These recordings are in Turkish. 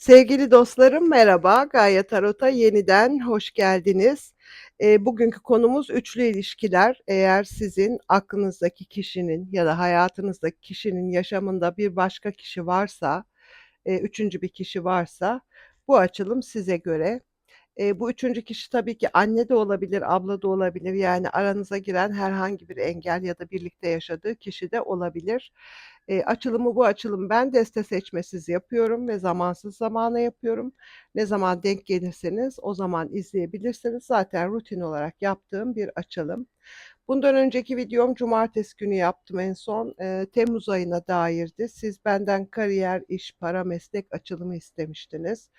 Sevgili dostlarım merhaba. Gaye Tarot'a yeniden hoş geldiniz. Eee, bugünkü konumuz üçlü ilişkiler. Eğer sizin aklınızdaki kişinin ya da hayatınızdaki kişinin yaşamında bir başka kişi varsa, eee, 3'üncü bir kişi varsa bu açılım size göre. Eee, bu 3'üncü kişi tabii ki anne de olabilir, abla da olabilir. Yani aranıza giren herhangi bir engel ya da birlikte yaşadığı kişi de olabilir. Eee, açılımı bu açılımı ben deste seçmesiz yapıyorum ve zamansız zamana yapıyorum. Ne zaman denk gelirseniz o zaman izleyebilirsiniz. Zaten rutin olarak yaptığım bir açılım. Bundan önceki videom cumartesi günü yaptım en son. Eee, temmuz ayına dairdi. Siz benden kariyer, iş, para, meslek açılımı istemiştiniz.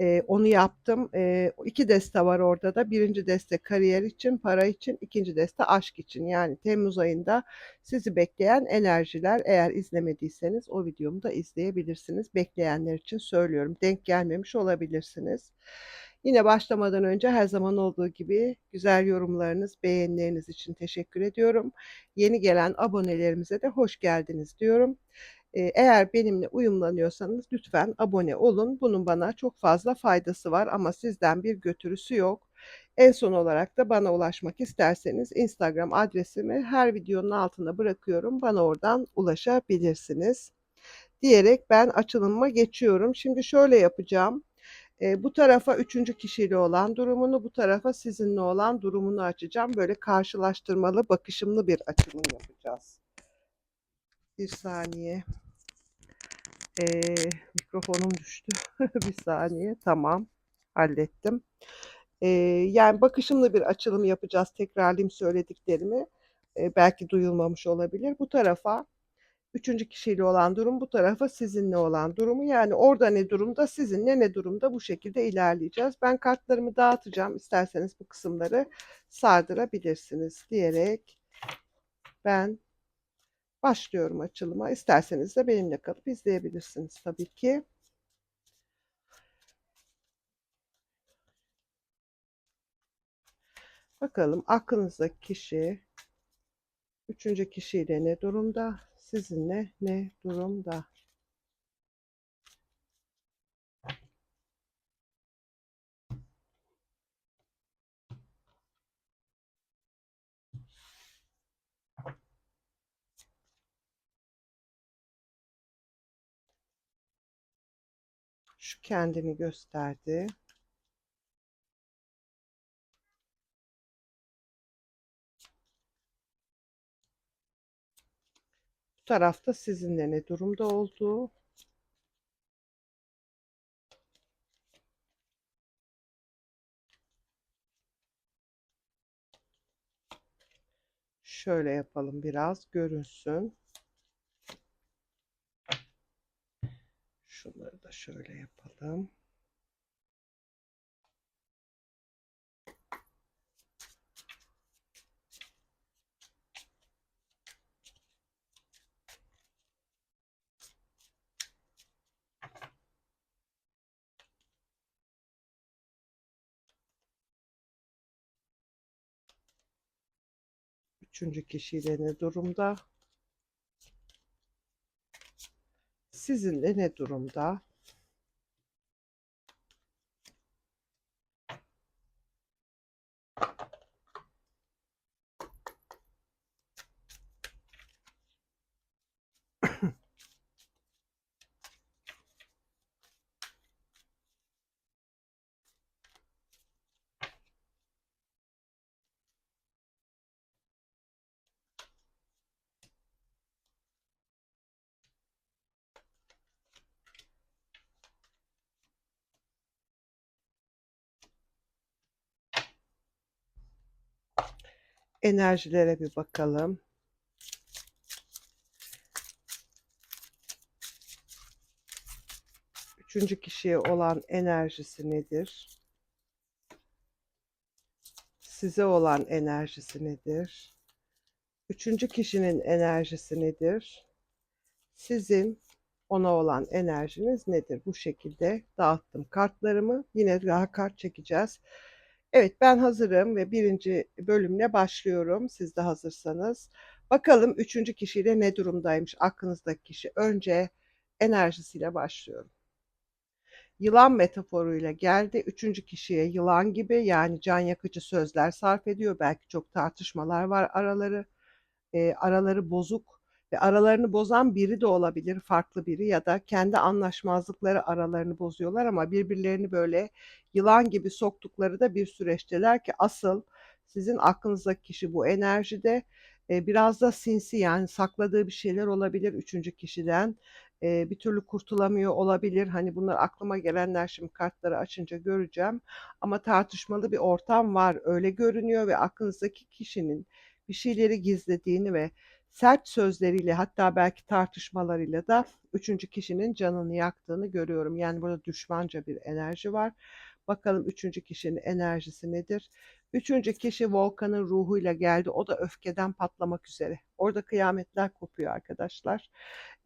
Eee, onu yaptım. Eee, 2 deste var orada da. 1'inci deste kariyer için, para için, 2'nci deste aşk için. Yani temmuz ayında sizi bekleyen enerjiler. Eğer izlemediyseniz o videomu da izleyebilirsiniz. Bekleyenler için söylüyorum. Denk gelmemiş olabilirsiniz. Yine başlamadan önce her zaman olduğu gibi güzel yorumlarınız, beğenileriniz için teşekkür ediyorum. Yeni gelen abonelerimize de hoş geldiniz diyorum. Eğer benimle uyumlanıyorsanız lütfen abone olun. Bunun bana çok fazla faydası var ama sizden bir götürüsü yok. En son olarak da bana ulaşmak isterseniz Instagram adresimi her videonun altına bırakıyorum. Bana oradan ulaşabilirsiniz. Diyerek ben açılımıma geçiyorum. Şimdi şöyle yapacağım. Eee, bu tarafa 3'üncü kişiyle olan durumunu, bu tarafa sizinle olan durumunu açacağım. Böyle karşılaştırmalı, bakışımlı bir açılım yapacağız. Bir saniye. Eee, mikrofonum düştü. Bir saniye. Tamam. Hallettim. Eee, yani bakışımlı bir açılım yapacağız. Tekrarlayayım söylediklerimi. Eee, belki duyulmamış olabilir. Bu tarafa 3'üncü kişiyle olan durum, bu tarafa sizinle olan durumu. Yani orada ne durumda, sizinle ne durumda bu şekilde ilerleyeceğiz. Ben kartlarımı dağıtacağım. İsterseniz bu kısımları sardırabilirsiniz diyerek ben başlıyorum açılıma. İsterseniz de benimle kalıp izleyebilirsiniz tabii ki. Bakalım aklınızdaki kişi 3'üncü kişiyle ne durumda? Sizinle ne durumda? Şu kendini gösterdi. Bu tarafta sizinle ne durumda olduğu. Şöyle yapalım biraz görünsün. Şunları da şöyle yapalım. Üçüncü kişiyle ne durumda? Sizinle ne durumda? Enerjilere bir bakalım. Üçüncü kişiye olan enerjisi nedir? Size olan enerjisi nedir? Üçüncü kişinin enerjisi nedir? Sizin ona olan enerjiniz nedir? Bu şekilde dağıttım kartlarımı. Yine daha kart çekeceğiz. Evet ben hazırım ve birinci bölümle başlıyorum. Siz de hazırsanız. Bakalım üçüncü kişiyle ne durumdaymış aklınızdaki kişi. Önce enerjisiyle başlıyorum. yılan metaforuyla geldi. Üçüncü kişiye yılan gibi yani can yakıcı sözler sarf ediyor. Belki çok tartışmalar var araları. Eee, araları bozuk ve aralarını bozan biri de olabilir, farklı biri ya da kendi anlaşmazlıkları aralarını bozuyorlar ama birbirlerini böyle yılan gibi soktukları da bir süreçteler ki asıl sizin aklınızdaki kişi bu enerjide. Eee, biraz da sinsi yani sakladığı bir şeyler olabilir üçüncü kişiden. Eee, bir türlü kurtulamıyor olabilir. Hani bunlar aklıma gelenler şimdi kartları açınca göreceğim ama tartışmalı bir ortam var öyle görünüyor ve aklınızdaki kişinin bir şeyleri gizlediğini ve sert sözleriyle hatta belki tartışmalarıyla da üçüncü kişinin canını yaktığını görüyorum. Yani burada düşmanca bir enerji var. Bakalım üçüncü kişinin enerjisi nedir? Üçüncü kişi Volkan'ın ruhuyla geldi. O da öfkeden patlamak üzere. Orada kıyametler kopuyor arkadaşlar.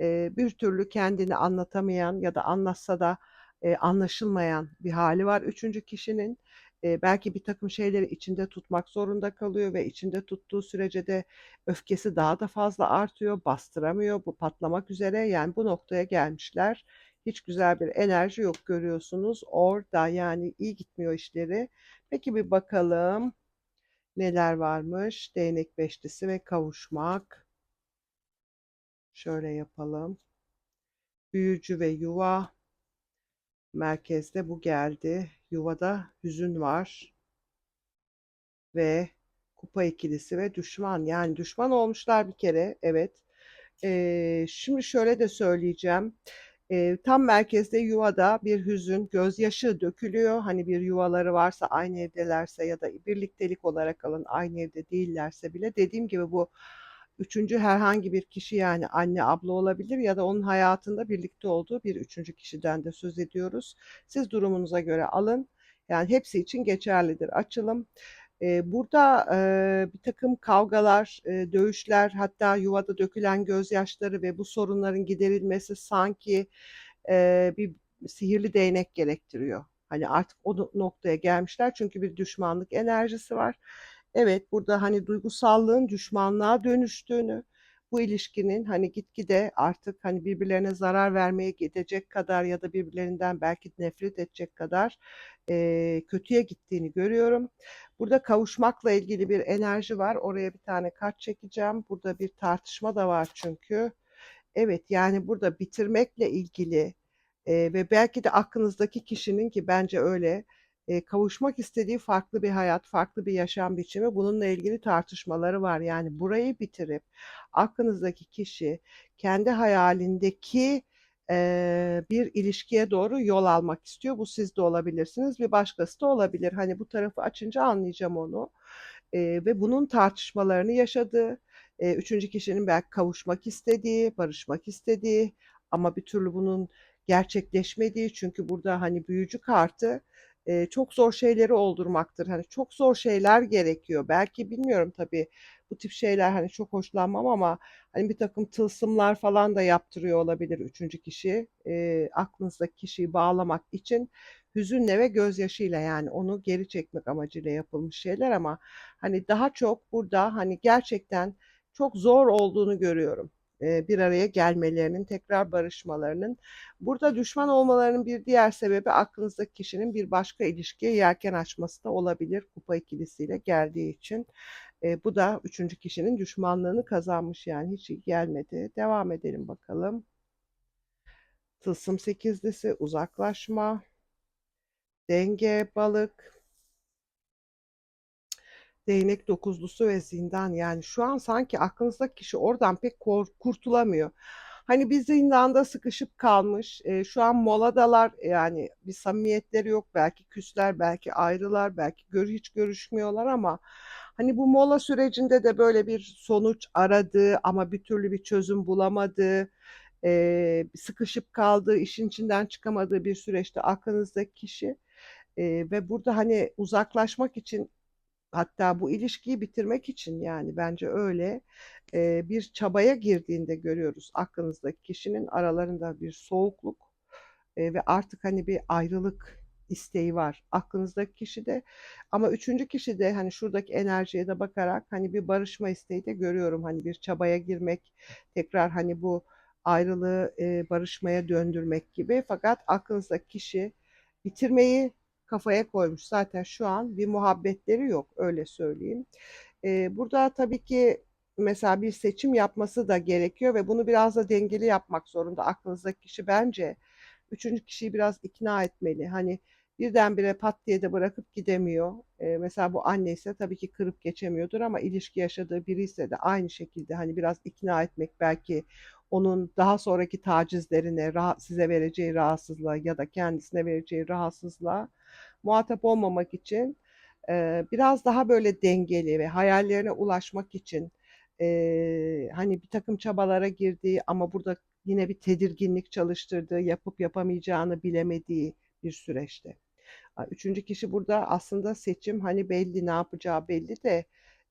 Eee, bir türlü kendini anlatamayan ya da anlatsa da eee, anlaşılmayan bir hali var üçüncü kişinin. Eee, belki bir takım şeyleri içinde tutmak zorunda kalıyor ve içinde tuttuğu sürece de öfkesi daha da fazla artıyor, bastıramıyor. Bu patlamak üzere. Yani bu noktaya gelmişler. Hiç güzel bir enerji yok görüyorsunuz orada. Yani iyi gitmiyor işleri. Peki bir bakalım neler varmış? Değnek beşlisi ve kavuşmak. Şöyle yapalım. Büyücü ve yuva. Merkezde bu geldi. Yuvada hüzün var. Ve kupa ikilisi ve düşman. Yani düşman olmuşlar bir kere. Evet. Eee, şimdi şöyle de söyleyeceğim. Eee, tam merkezde yuvada bir hüzün, gözyaşı dökülüyor. Hani bir yuvaları varsa, aynı evdelerse ya da birliktelik olarak alın, aynı evde değillerse bile dediğim gibi bu üçüncü herhangi bir kişi yani anne, abla olabilir ya da onun hayatında birlikte olduğu bir üçüncü kişiden de söz ediyoruz. Siz durumunuza göre alın. Yani hepsi için geçerlidir açılım. Eee, burada, eee, birtakım kavgalar, eee, dövüşler hatta yuvada dökülen gözyaşları ve bu sorunların giderilmesi sanki, eee, bir sihirli değnek gerektiriyor. Hani artık o no noktaya gelmişler çünkü bir düşmanlık enerjisi var. Evet, burada, hani, duygusallığın düşmanlığa dönüştüğünü, bu ilişkinin, hani, gitgide artık, hani, birbirlerine zarar vermeye gidecek kadar ya da birbirlerinden belki nefret edecek kadar, eee, kötüye gittiğini görüyorum. Burada kavuşmakla ilgili bir enerji var. Oraya bir tane kart çekeceğim. Burada bir tartışma da var çünkü. Evet, yani burada bitirmekle ilgili, eee, ve belki de aklınızdaki kişinin ki bence öyle, eee, kavuşmak istediği farklı bir hayat, farklı bir yaşam biçimi. Bununla ilgili tartışmaları var. Yani burayı bitirip aklınızdaki kişi kendi hayalindeki, eee, bir ilişkiye doğru yol almak istiyor. Bu siz de olabilirsiniz, bir başkası da olabilir. Hani, bu tarafı açınca anlayacağım onu, eee, ve bunun tartışmalarını yaşadığı, eee, üçüncü kişinin belki kavuşmak istediği, barışmak istediği ama bir türlü bunun gerçekleşmediği çünkü burada, hani, büyücü kartı, eee, çok zor şeyleri oldurmaktır. Hani, çok zor şeyler gerekiyor. Belki bilmiyorum tabii bu tip şeyler, hani, çok hoşlanmam ama, hani, birtakım tılsımlar falan da yaptırıyor olabilir üçüncü kişi, eee, aklınızdaki kişiyi bağlamak için hüzünle ve gözyaşıyla, yani, onu geri çekmek amacıyla yapılmış şeyler ama, hani, daha çok burada, hani, gerçekten çok zor olduğunu görüyorum, bir araya gelmelerinin, tekrar barışmalarının. Burada düşman olmalarının bir diğer sebebi aklınızdaki kişinin bir başka ilişkiye yelken açması da olabilir kupa ikilisiyle geldiği için. Eee, bu da üçüncü kişinin düşmanlığını kazanmış, yani, hiç iyi gelmedi. Devam edelim bakalım. Tılsım sekizlisi, uzaklaşma. Denge, balık. Değnek dokuzlusu ve zindan. Yani, şu an sanki aklınızdaki kişi oradan pek kurtulamıyor. Hani, bir zindanda sıkışıp kalmış, eee, şu an moladalar, yani, bir samimiyetleri yok. Belki küsler, belki ayrılar, belki gör hiç görüşmüyorlar ama, hani, bu mola sürecinde de böyle bir sonuç aradığı ama bir türlü bir çözüm bulamadığı, eee, sıkışıp kaldığı, işin içinden çıkamadığı bir süreçte aklınızdaki kişi, eee, ve burada, hani, uzaklaşmak için hatta bu ilişkiyi bitirmek için, yani, bence öyle, eee, bir çabaya girdiğini de görüyoruz aklınızdaki kişinin. Aralarında bir soğukluk, eee, ve artık, hani, bir ayrılık isteği var aklınızdaki kişide ama üçüncü kişide, hani, şuradaki enerjiye de bakarak, hani, bir barışma isteği de görüyorum. Hani, bir çabaya girmek, tekrar, hani, bu ayrılığı, eee, barışmaya döndürmek gibi fakat aklınızdaki kişi bitirmeyi kafaya koymuş. Zaten şu an bir muhabbetleri yok, öyle söyleyeyim. Eee, burada tabii ki mesela bir seçim yapması da gerekiyor ve bunu biraz da dengeli yapmak zorunda aklınızdaki kişi bence. Üçüncü kişiyi biraz ikna etmeli. Hani birdenbire pat diye de bırakıp gidemiyor. Eee, mesela bu anneyse tabii ki kırıp geçemiyordur ama ilişki yaşadığı biri ise de aynı şekilde hani biraz ikna etmek belki onun daha sonraki tacizlerine, size vereceği rahatsızlığa ya da kendisine vereceği rahatsızlığa muhatap olmamak için, eee, biraz daha böyle dengeli ve hayallerine ulaşmak için, eee, hani birtakım çabalara girdiği ama burada yine bir tedirginlik çalıştırdığı, yapıp yapamayacağını bilemediği bir süreçte. Üçüncü kişi burada aslında seçim, hani, belli, ne yapacağı belli de,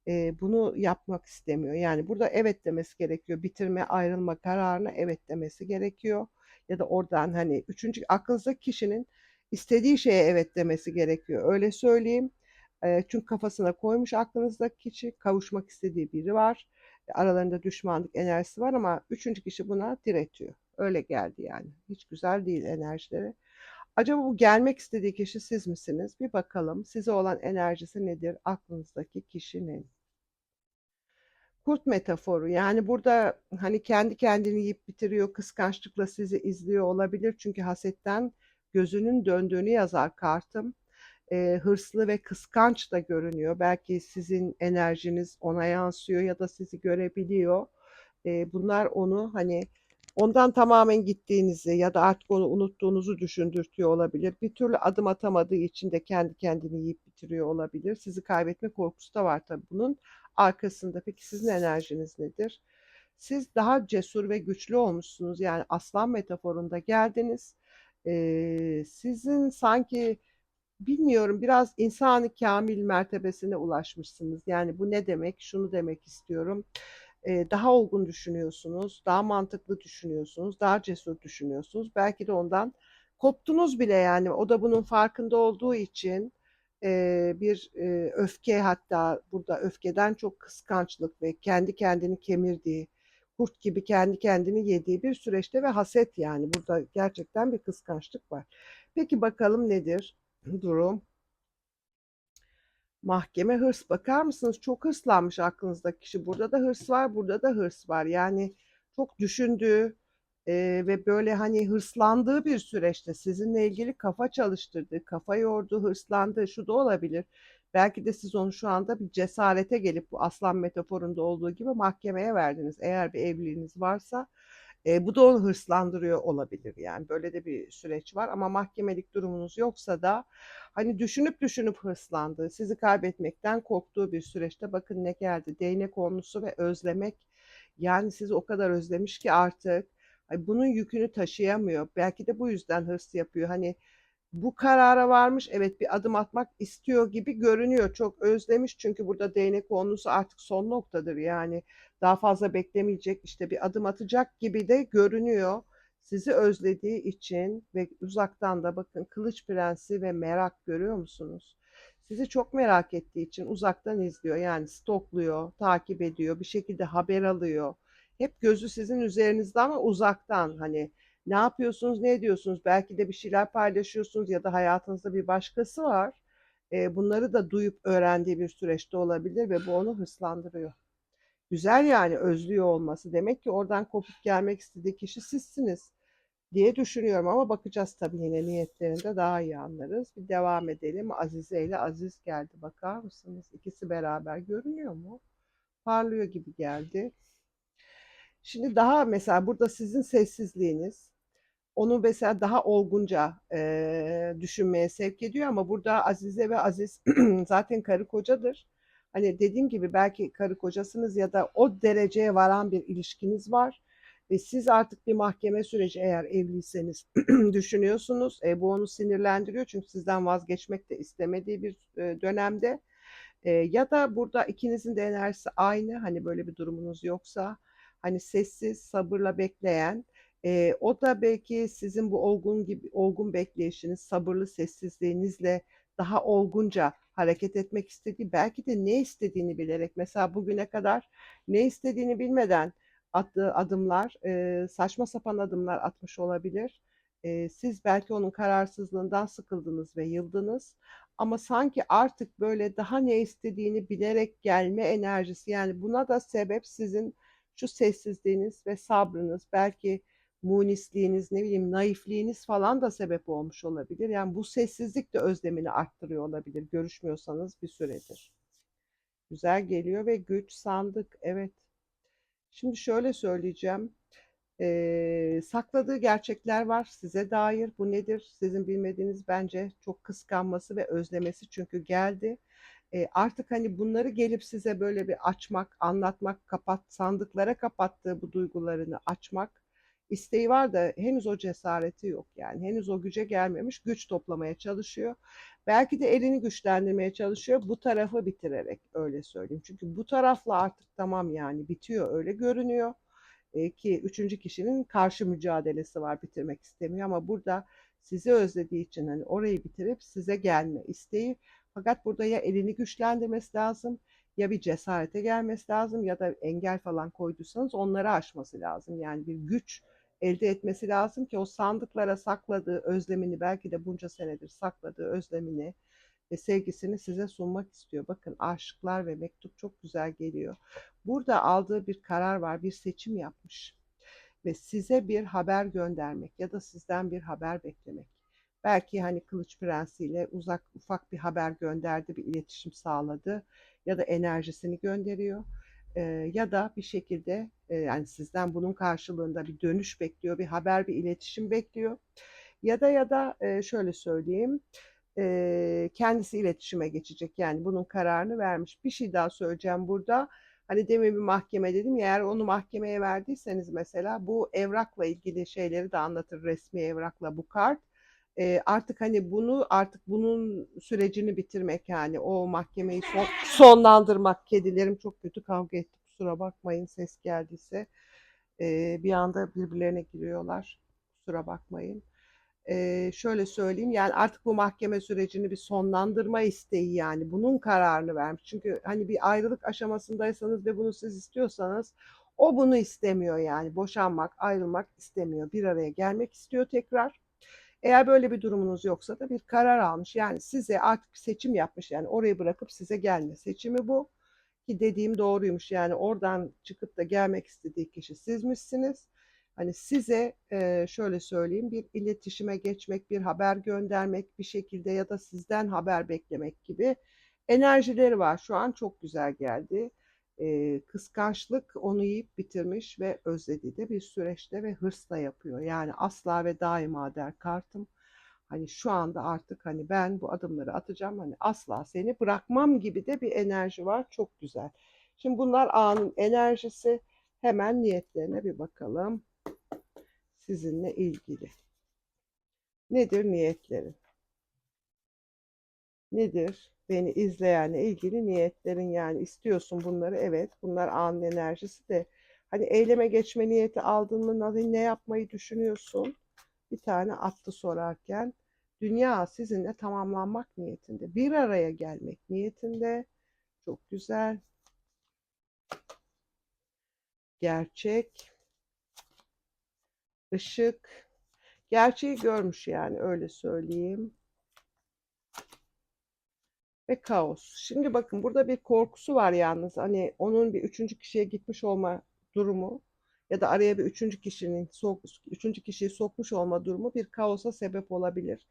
eee, bunu yapmak istemiyor. Yani burada evet demesi gerekiyor. Bitirme, ayrılma kararına evet demesi gerekiyor ya da oradan, hani, üçüncü aklınızdaki kişinin istediği şeye evet demesi gerekiyor, öyle söyleyeyim. Çünkü kafasına koymuş aklınızdaki kişi, kavuşmak istediği biri var. Aralarında düşmanlık enerjisi var ama üçüncü kişi buna diretiyor. Öyle geldi yani. Hiç güzel değil enerjileri. Acaba bu gelmek istediği kişi siz misiniz? Bir bakalım. Size olan enerjisi nedir aklınızdaki kişinin? Kurt metaforu. Yani burada hani kendi kendini yiyip bitiriyor, kıskançlıkla sizi izliyor olabilir. Çünkü hasetten gözünün döndüğünü yazar kartım. Eee, hırslı ve kıskanç da görünüyor. Belki sizin enerjiniz ona yansıyor ya da sizi görebiliyor. Eee, bunlar onu hani ondan tamamen gittiğinizi ya da artık onu unuttuğunuzu düşündürtüyor olabilir. Bir türlü adım atamadığı için de kendi kendini yiyip bitiriyor olabilir. Sizi kaybetme korkusu da var tabii bunun arkasında. Peki sizin enerjiniz nedir? Siz daha cesur ve güçlü olmuşsunuz. Yani aslan metaforunda geldiniz. Eee, sizin sanki bilmiyorum biraz insanı kamil mertebesine ulaşmışsınız. Yani bu ne demek? Şunu demek istiyorum. Eee, daha olgun düşünüyorsunuz, daha mantıklı düşünüyorsunuz, daha cesur düşünüyorsunuz. Belki de ondan koptunuz bile yani. O da bunun farkında olduğu için bir öfke hatta burada öfkeden çok kıskançlık ve kendi kendini kemirdiği, kurt gibi kendi kendini yediği bir süreçte ve haset yani burada gerçekten bir kıskançlık var. Peki bakalım nedir durum? Mahkeme hırs. Bakar mısınız? Çok hırslanmış aklınızdaki kişi. Burada da hırs var, burada da hırs var. Yani çok düşündüğü eee, ve böyle hani hırslandığı bir süreçte sizinle ilgili kafa çalıştırdığı, kafa yorduğu, hırslandığı şu da olabilir. Belki de siz onu şu anda bir cesarete gelip bu aslan metaforunda olduğu gibi mahkemeye verdiniz. Eğer bir evliliğiniz varsa e, bu da onu hırslandırıyor olabilir yani böyle de bir süreç var ama mahkemelik durumunuz yoksa da hani düşünüp düşünüp hırslandığı, sizi kaybetmekten korktuğu bir süreçte bakın ne geldi değnek onlusu ve özlemek yani sizi o kadar özlemiş ki artık bunun yükünü taşıyamıyor. Belki de bu yüzden hırs yapıyor. Hani bu karara varmış, evet bir adım atmak istiyor gibi görünüyor. Çok özlemiş çünkü burada değnek onlusu artık son noktadır yani. Daha fazla beklemeyecek, işte bir adım atacak gibi de görünüyor. Sizi özlediği için ve uzaktan da bakın Kılıç Prensi ve merak görüyor musunuz? Sizi çok merak ettiği için uzaktan izliyor. Yani stokluyor, takip ediyor, bir şekilde haber alıyor. Hep gözü sizin üzerinizde ama uzaktan hani ne yapıyorsunuz, ne ediyorsunuz? Belki de bir şeyler paylaşıyorsunuz ya da hayatınızda bir başkası var. Eee, bunları da duyup öğrendiği bir süreçte olabilir ve bu onu hırslandırıyor. Güzel yani özlüyor olması. Demek ki oradan kopup gelmek istediği kişi sizsiniz diye düşünüyorum ama bakacağız tabii yine niyetlerinde daha iyi anlarız. Bir devam edelim. Azize ile Aziz geldi. Bakar mısınız? İkisi beraber görünüyor mu? Parlıyor gibi geldi. Şimdi daha mesela burada sizin sessizliğiniz onu mesela daha olgunca eee, düşünmeye sevk ediyor ama burada Azize ve Aziz zaten karı kocadır. Hani dediğim gibi belki karı kocasınız ya da o dereceye varan bir ilişkiniz var ve siz artık bir mahkeme süreci eğer evliyseniz düşünüyorsunuz. E, bu onu sinirlendiriyor çünkü sizden vazgeçmek de istemediği bir e, dönemde. E, ya da burada ikinizin de enerjisi aynı hani böyle bir durumunuz yoksa hani sessiz sabırla bekleyen Eee, o da belki sizin bu olgun gibi olgun bekleyişiniz, sabırlı sessizliğinizle daha olgunca hareket etmek istediği, belki de ne istediğini bilerek, mesela bugüne kadar ne istediğini bilmeden attığı adımlar, eee, saçma sapan adımlar atmış olabilir. Eee, siz belki onun kararsızlığından sıkıldınız ve yıldınız ama sanki artık böyle daha ne istediğini bilerek gelme enerjisi, yani buna da sebep sizin şu sessizliğiniz ve sabrınız, belki munisliğiniz, ne bileyim, naifliğiniz falan da sebep olmuş olabilir. Yani bu sessizlik de özlemini arttırıyor olabilir görüşmüyorsanız bir süredir. Güzel geliyor ve güç, sandık, evet. Şimdi şöyle söyleyeceğim. Eee, sakladığı gerçekler var size dair. Bu nedir? Sizin bilmediğiniz bence çok kıskanması ve özlemesi çünkü geldi. Eee, artık hani bunları gelip size böyle bir açmak, anlatmak, kapat sandıklara kapattığı bu duygularını açmak isteği var da henüz o cesareti yok yani. Henüz o güce gelmemiş, güç toplamaya çalışıyor. Belki de elini güçlendirmeye çalışıyor bu tarafı bitirerek öyle söyleyeyim. Çünkü bu tarafla artık tamam yani bitiyor öyle görünüyor. Eee, ki üçüncü kişinin karşı mücadelesi var bitirmek istemiyor ama burada sizi özlediği için hani orayı bitirip size gelme isteği. Fakat burada ya elini güçlendirmesi lazım ya bir cesarete gelmesi lazım ya da engel falan koyduysanız onları aşması lazım. Yani bir güç elde etmesi lazım ki o sandıklara sakladığı özlemini belki de bunca senedir sakladığı özlemini ve sevgisini size sunmak istiyor. Bakın aşıklar ve mektup çok güzel geliyor. Burada aldığı bir karar var, bir seçim yapmış ve size bir haber göndermek ya da sizden bir haber beklemek. Belki hani Kılıç Prensi ile uzak ufak bir haber gönderdi, bir iletişim sağladı ya da enerjisini gönderiyor. Eee, ya da bir şekilde e, yani sizden bunun karşılığında bir dönüş bekliyor, bir haber, bir iletişim bekliyor. Ya da ya da e, şöyle söyleyeyim, e, kendisi iletişime geçecek. Yani bunun kararını vermiş. Bir şey daha söyleyeceğim burada. Hani demin bir mahkeme dedim ya eğer onu mahkemeye verdiyseniz mesela bu evrakla ilgili şeyleri de anlatır resmi evrakla bu kart. E, artık hani bunu artık bunun sürecini bitirmek yani o mahkemeyi son, sonlandırmak. Kedilerim çok kötü kavga etti kusura bakmayın ses geldiyse. E, bir anda birbirlerine giriyorlar. Kusura bakmayın. Eee, şöyle söyleyeyim, yani artık bu mahkeme sürecini bir sonlandırma isteği yani bunun kararını vermiş. Çünkü hani bir ayrılık aşamasındaysanız ve bunu siz istiyorsanız o bunu istemiyor yani boşanmak, ayrılmak istemiyor. Bir araya gelmek istiyor tekrar. Eğer böyle bir durumunuz yoksa da bir karar almış. Yani size artık seçim yapmış. Yani orayı bırakıp size gelme seçimi bu. Ki dediğim doğruymuş. Yani oradan çıkıp da gelmek istediği kişi sizmişsiniz. Hani size e, şöyle söyleyeyim bir iletişime geçmek, bir haber göndermek bir şekilde ya da sizden haber beklemek gibi enerjileri var. Şu an çok güzel geldi. E, kıskançlık onu yiyip bitirmiş ve özlediği de bir süreçte ve hırsla yapıyor. Yani asla ve daima der kartım. Hani şu anda artık hani ben bu adımları atacağım. Hani asla seni bırakmam gibi de bir enerji var. Çok güzel. Şimdi bunlar anın enerjisi. Hemen niyetlerine bir bakalım sizinle ilgili. Nedir niyetlerin? Nedir beni izleyenle ilgili niyetlerin yani istiyorsun bunları evet bunlar anın enerjisi de hani eyleme geçme niyeti aldın mı ne yapmayı düşünüyorsun? Bir tane attı sorarken dünya sizinle tamamlanmak niyetinde bir araya gelmek niyetinde çok güzel gerçek ışık. Gerçeği görmüş yani öyle söyleyeyim. Ve kaos. Şimdi bakın burada bir korkusu var yalnız. Hani onun bir üçüncü kişiye gitmiş olma durumu ya da araya bir üçüncü kişinin üçüncü kişiyi sokmuş olma durumu bir kaosa sebep olabilir.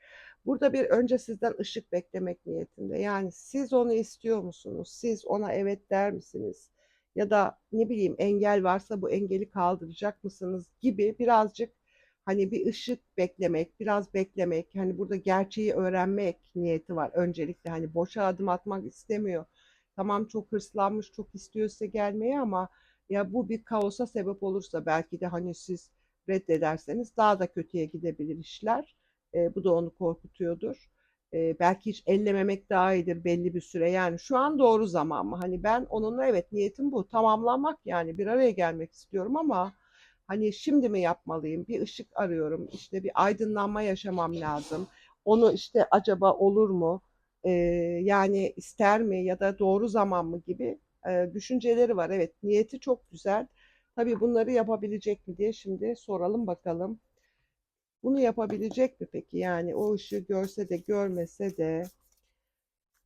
Burada bir önce sizden ışık beklemek niyetinde. Yani siz onu istiyor musunuz? Siz ona evet der misiniz? Ya da ne bileyim engel varsa bu engeli kaldıracak mısınız gibi birazcık hani bir ışık beklemek, biraz beklemek, hani burada gerçeği öğrenmek niyeti var öncelikle. Hani boşa adım atmak istemiyor. Tamam çok hırslanmış, çok istiyor size gelmeyi ama ya bu bir kaosa sebep olursa belki de hani siz reddederseniz daha da kötüye gidebilir işler. E, bu da onu korkutuyordur. E, belki hiç ellememek daha iyidir belli bir süre. Yani şu an doğru zaman mı? Hani ben onunla evet niyetim bu. Tamamlamak yani bir araya gelmek istiyorum ama Hani şimdi mi yapmalıyım? Bir ışık arıyorum. İşte bir aydınlanma yaşamam lazım. Onu işte acaba olur mu? Ee, yani ister mi ya da doğru zaman mı gibi e, düşünceleri var. Evet, niyeti çok güzel. Tabii bunları yapabilecek mi diye şimdi soralım bakalım. Bunu yapabilecek mi peki? Yani o ışığı görse de görmese de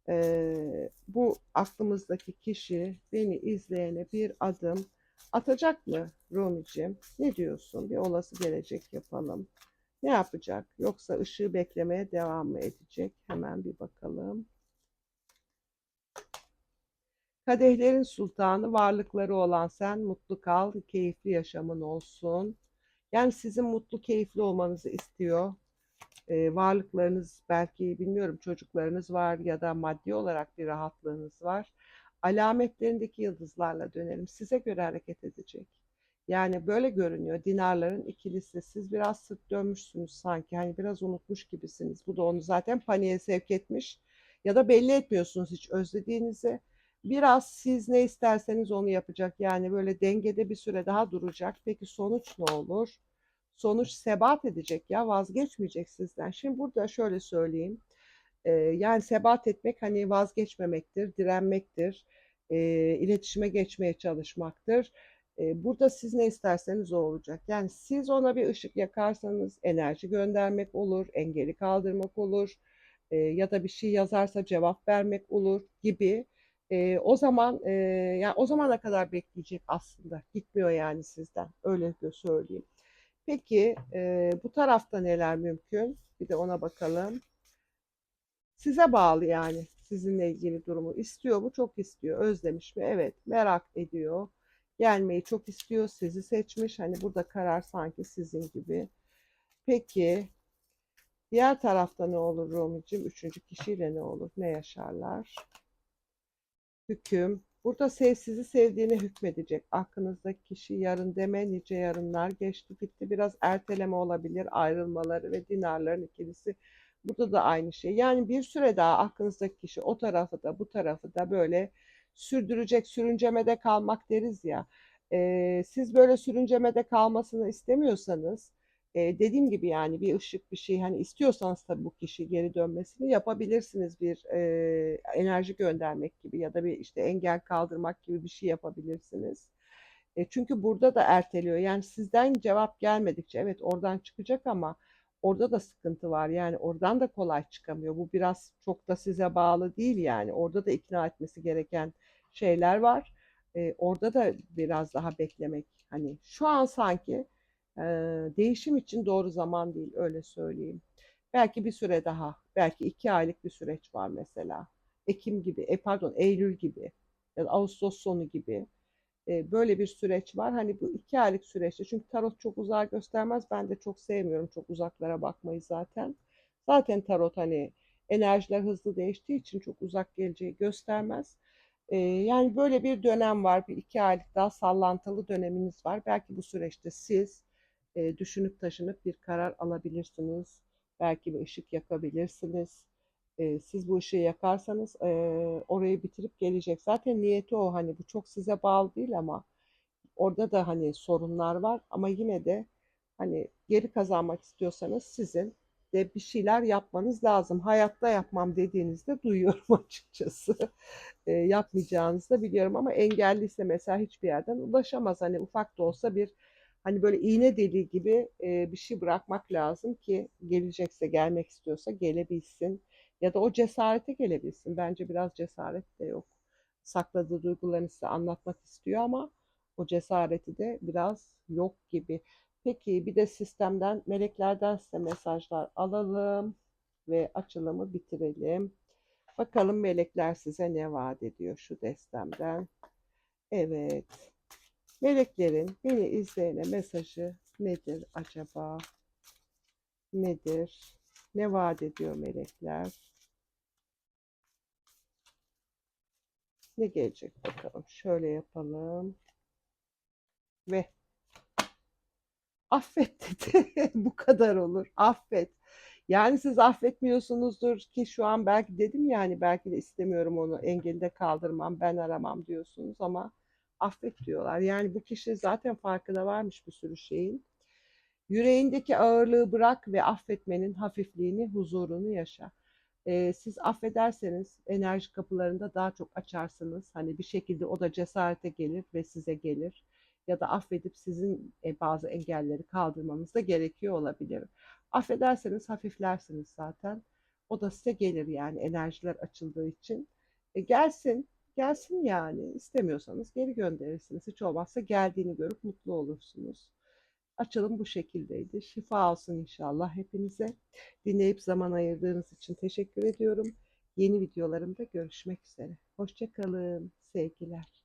eee, bu aklımızdaki kişi beni izleyene bir adım atacak mı Rumi'cim? Ne diyorsun? Bir olası gelecek yapalım. Ne yapacak? Yoksa ışığı beklemeye devam mı edecek? Hemen bir bakalım. Kadehlerin sultanı, varlıkları olan sen, mutlu kal, keyifli yaşamın olsun. Yani sizin mutlu, keyifli olmanızı istiyor. Ee, varlıklarınız belki bilmiyorum çocuklarınız var ya da maddi olarak bir rahatlığınız var. Alametlerindeki yıldızlarla dönelim. Size göre hareket edecek. Yani böyle görünüyor. Dinarların ikilisi. Siz biraz sırt dönmüşsünüz sanki. Hani biraz unutmuş gibisiniz. Bu da onu zaten paniğe sevk etmiş. Ya da belli etmiyorsunuz hiç özlediğinizi. Biraz siz ne isterseniz onu yapacak. Yani böyle dengede bir süre daha duracak. Peki sonuç ne olur? Sonuç sebat edecek ya vazgeçmeyecek sizden. Şimdi burada şöyle söyleyeyim. Ee, yani sebat etmek hani vazgeçmemektir, direnmektir, e, iletişime geçmeye çalışmaktır. E, burada siz ne isterseniz o olacak. Yani siz ona bir ışık yakarsanız enerji göndermek olur, engeli kaldırmak olur e, ya da bir şey yazarsa cevap vermek olur gibi. E, o zaman e, yani o zamana kadar bekleyecek aslında. Gitmiyor yani sizden. Öyle söyleyeyim. Peki e, bu tarafta neler mümkün? Bir de ona bakalım. Size bağlı yani sizinle ilgili durumu. İstiyor mu? Çok istiyor. Özlemiş mi? Evet. Merak ediyor. Gelmeyi çok istiyor. Sizi seçmiş. Hani burada karar sanki sizin gibi. Peki diğer tarafta ne olur Rumi'cim? Üçüncü kişiyle ne olur? Ne yaşarlar? Hüküm. Burada sev sizi sevdiğine hükmedecek. Aklınızdaki kişi yarın deme nice yarınlar geçti gitti. Biraz erteleme olabilir ayrılmaları ve dinarların ikilisi. Burada da aynı şey. Yani bir süre daha aklınızdaki kişi o tarafı da bu tarafı da böyle sürdürecek sürüncemede kalmak deriz ya. Ee, siz böyle sürüncemede kalmasını istemiyorsanız e, dediğim gibi yani bir ışık bir şey hani istiyorsanız tabii bu kişi geri dönmesini yapabilirsiniz bir e, enerji göndermek gibi ya da bir işte engel kaldırmak gibi bir şey yapabilirsiniz. E, çünkü burada da erteliyor. Yani sizden cevap gelmedikçe evet oradan çıkacak ama orada da sıkıntı var. Yani oradan da kolay çıkamıyor. Bu biraz çok da size bağlı değil yani. Orada da ikna etmesi gereken şeyler var. E, orada da biraz daha beklemek. Hani şu an sanki e, değişim için doğru zaman değil öyle söyleyeyim. Belki bir süre daha, belki iki aylık bir süreç var mesela. Ekim gibi, e, pardon Eylül gibi ya da Ağustos sonu gibi e, böyle bir süreç var. Hani bu iki aylık süreçte çünkü tarot çok uzağa göstermez. Ben de çok sevmiyorum çok uzaklara bakmayı zaten. Zaten tarot hani enerjiler hızlı değiştiği için çok uzak geleceği göstermez. E, yani böyle bir dönem var. Bir iki aylık daha sallantılı döneminiz var. Belki bu süreçte siz e, düşünüp taşınıp bir karar alabilirsiniz. Belki bir ışık yakabilirsiniz. E, siz bu ışığı yakarsanız e, orayı bitirip gelecek. Zaten niyeti o hani bu çok size bağlı değil ama orada da hani sorunlar var ama yine de hani geri kazanmak istiyorsanız sizin de bir şeyler yapmanız lazım. Hayatta yapmam dediğinizde duyuyorum açıkçası. E, yapmayacağınızı da biliyorum ama engelliyse mesela hiçbir yerden ulaşamaz. Hani ufak da olsa bir hani böyle iğne deliği gibi e, bir şey bırakmak lazım ki gelecekse gelmek istiyorsa gelebilsin ya da o cesarete gelebilsin. Bence biraz cesaret de yok. Sakladığı duygularını size anlatmak istiyor ama o cesareti de biraz yok gibi. Peki bir de sistemden, meleklerden size mesajlar alalım ve açılımı bitirelim. Bakalım melekler size ne vaat ediyor şu destemden. Evet. Meleklerin beni izleyene mesajı nedir acaba? Nedir? Ne vaat ediyor melekler? Ne gelecek bakalım. Şöyle yapalım. Ve affet dedi. Bu kadar olur. Affet. Yani siz affetmiyorsunuzdur ki şu an belki dedim yani belki de istemiyorum onu engelde kaldırmam ben aramam diyorsunuz ama affet diyorlar. Yani bu kişi zaten farkına varmış bir sürü şeyin. Yüreğindeki ağırlığı bırak ve affetmenin hafifliğini, huzurunu yaşa. Ee, siz affederseniz enerji kapılarında daha çok açarsınız. Hani bir şekilde o da cesarete gelir ve size gelir. Ya da affedip sizin e, bazı engelleri kaldırmanız da gerekiyor olabilir. Affederseniz hafiflersiniz zaten. O da size gelir yani enerjiler açıldığı için. E, gelsin, gelsin yani. İstemiyorsanız geri gönderirsiniz. Hiç olmazsa geldiğini görüp mutlu olursunuz. Açılım bu şekildeydi. Şifa olsun inşallah hepinize. Dinleyip zaman ayırdığınız için teşekkür ediyorum. Yeni videolarımda görüşmek üzere. Hoşça kalın. Sevgiler.